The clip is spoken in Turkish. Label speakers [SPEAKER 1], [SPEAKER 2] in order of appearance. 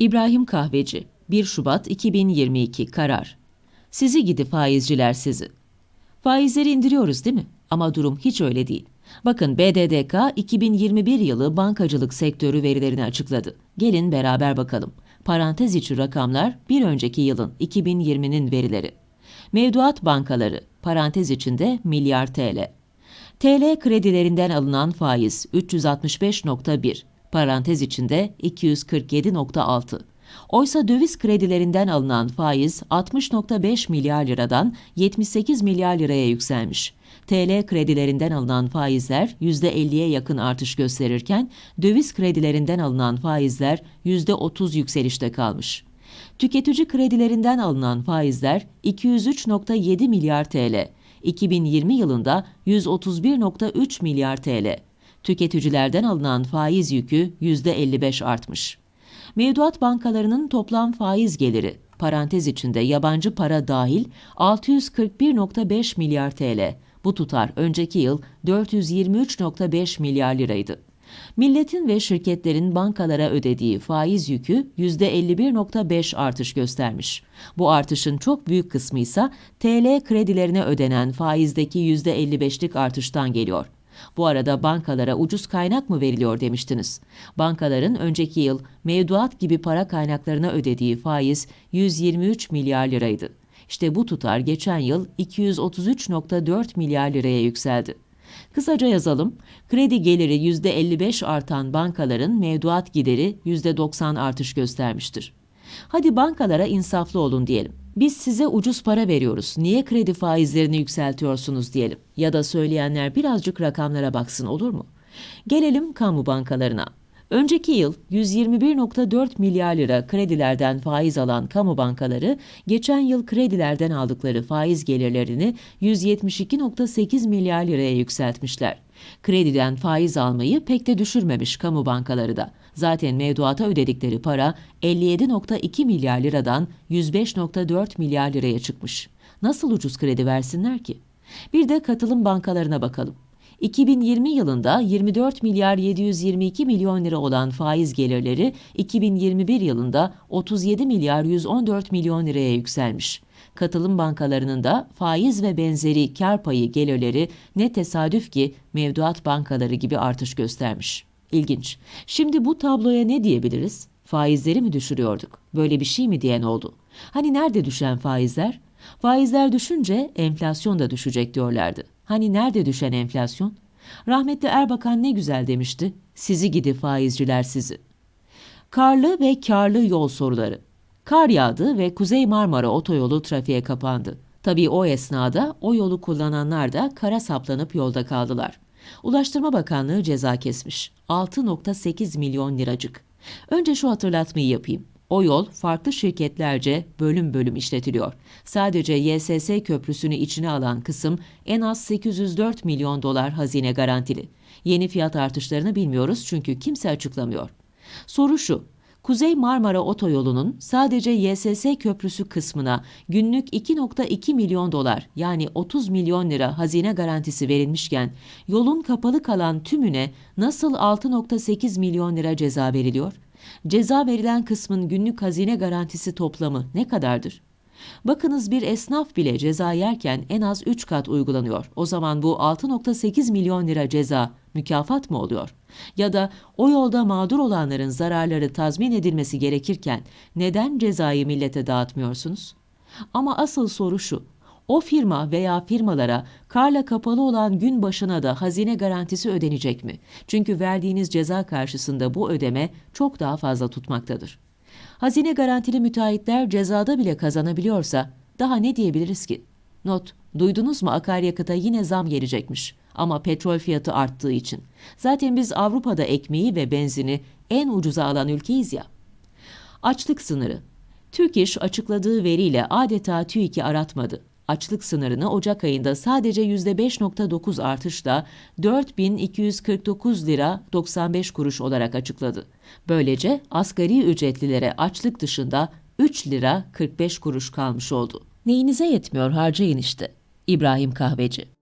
[SPEAKER 1] İbrahim Kahveci 1 Şubat 2022 karar. Sizi gidi faizciler sizi. Faizleri indiriyoruz değil mi? Ama durum hiç öyle değil. Bakın BDDK 2021 yılı bankacılık sektörü verilerini açıkladı. Gelin beraber bakalım. Parantez içi rakamlar bir önceki yılın 2020'nin verileri. Mevduat bankaları parantez içinde milyar TL. TL kredilerinden alınan faiz 365.1 parantez içinde 247.6. Oysa döviz kredilerinden alınan faiz 60.5 milyar liradan 78 milyar liraya yükselmiş. TL kredilerinden alınan faizler %50'ye yakın artış gösterirken döviz kredilerinden alınan faizler %30 yükselişte kalmış. Tüketici kredilerinden alınan faizler 203.7 milyar TL, 2020 yılında 131.3 milyar TL. Tüketicilerden alınan faiz yükü %55 artmış. Mevduat bankalarının toplam faiz geliri, parantez içinde yabancı para dahil 641.5 milyar TL. Bu tutar önceki yıl 423.5 milyar liraydı. Milletin ve şirketlerin bankalara ödediği faiz yükü %51.5 artış göstermiş. Bu artışın çok büyük kısmı ise TL kredilerine ödenen faizdeki %55'lik artıştan geliyor. Bu arada bankalara ucuz kaynak mı veriliyor demiştiniz. Bankaların önceki yıl mevduat gibi para kaynaklarına ödediği faiz 123 milyar liraydı. İşte bu tutar geçen yıl 233.4 milyar liraya yükseldi. Kısaca yazalım. Kredi geliri %55 artan bankaların mevduat gideri %90 artış göstermiştir. Hadi bankalara insaflı olun diyelim. Biz size ucuz para veriyoruz. Niye kredi faizlerini yükseltiyorsunuz diyelim. Ya da söyleyenler birazcık rakamlara baksın olur mu? Gelelim kamu bankalarına. Önceki yıl 121.4 milyar lira kredilerden faiz alan kamu bankaları, geçen yıl kredilerden aldıkları faiz gelirlerini 172.8 milyar liraya yükseltmişler. Krediden faiz almayı pek de düşürmemiş kamu bankaları da. Zaten mevduata ödedikleri para 57.2 milyar liradan 105.4 milyar liraya çıkmış. Nasıl ucuz kredi versinler ki? Bir de katılım bankalarına bakalım. 2020 yılında 24 milyar 722 milyon lira olan faiz gelirleri 2021 yılında 37 milyar 114 milyon liraya yükselmiş. Katılım bankalarının da faiz ve benzeri kar payı gelirleri ne tesadüf ki mevduat bankaları gibi artış göstermiş. İlginç. Şimdi bu tabloya ne diyebiliriz? Faizleri mi düşürüyorduk? Böyle bir şey mi diyen oldu? Hani nerede düşen faizler? Faizler düşünce enflasyon da düşecek diyorlardı. Hani nerede düşen enflasyon? Rahmetli Erbakan ne güzel demişti. Sizi gidi faizciler sizi. Karlı ve karlı yol soruları. Kar yağdı ve Kuzey Marmara otoyolu trafiğe kapandı. Tabii o esnada o yolu kullananlar da kara saplanıp yolda kaldılar. Ulaştırma Bakanlığı ceza kesmiş. 6.8 milyon liracık. Önce şu hatırlatmayı yapayım. O yol farklı şirketlerce bölüm bölüm işletiliyor. Sadece YSS köprüsünü içine alan kısım en az 804 milyon dolar hazine garantili. Yeni fiyat artışlarını bilmiyoruz çünkü kimse açıklamıyor. Soru şu, Kuzey Marmara Otoyolu'nun sadece YSS köprüsü kısmına günlük 2.2 milyon dolar yani 30 milyon lira hazine garantisi verilmişken yolun kapalı kalan tümüne nasıl 6.8 milyon lira ceza veriliyor? Ceza verilen kısmın günlük hazine garantisi toplamı ne kadardır? Bakınız bir esnaf bile ceza yerken en az 3 kat uygulanıyor. O zaman bu 6.8 milyon lira ceza mükafat mı oluyor? Ya da o yolda mağdur olanların zararları tazmin edilmesi gerekirken neden cezayı millete dağıtmıyorsunuz? Ama asıl soru şu. O firma veya firmalara karla kapalı olan gün başına da hazine garantisi ödenecek mi? Çünkü verdiğiniz ceza karşısında bu ödeme çok daha fazla tutmaktadır. Hazine garantili müteahhitler cezada bile kazanabiliyorsa daha ne diyebiliriz ki? Not, duydunuz mu akaryakıta yine zam gelecekmiş ama petrol fiyatı arttığı için. Zaten biz Avrupa'da ekmeği ve benzini en ucuza alan ülkeyiz ya. Açlık sınırı. Türk açıkladığı veriyle adeta TÜİK'i aratmadı. Açlık sınırını Ocak ayında sadece %5.9 artışla 4249 lira 95 kuruş olarak açıkladı. Böylece asgari ücretlilere açlık dışında 3 lira 45 kuruş kalmış oldu. Neyinize yetmiyor harcayın işte. İbrahim Kahveci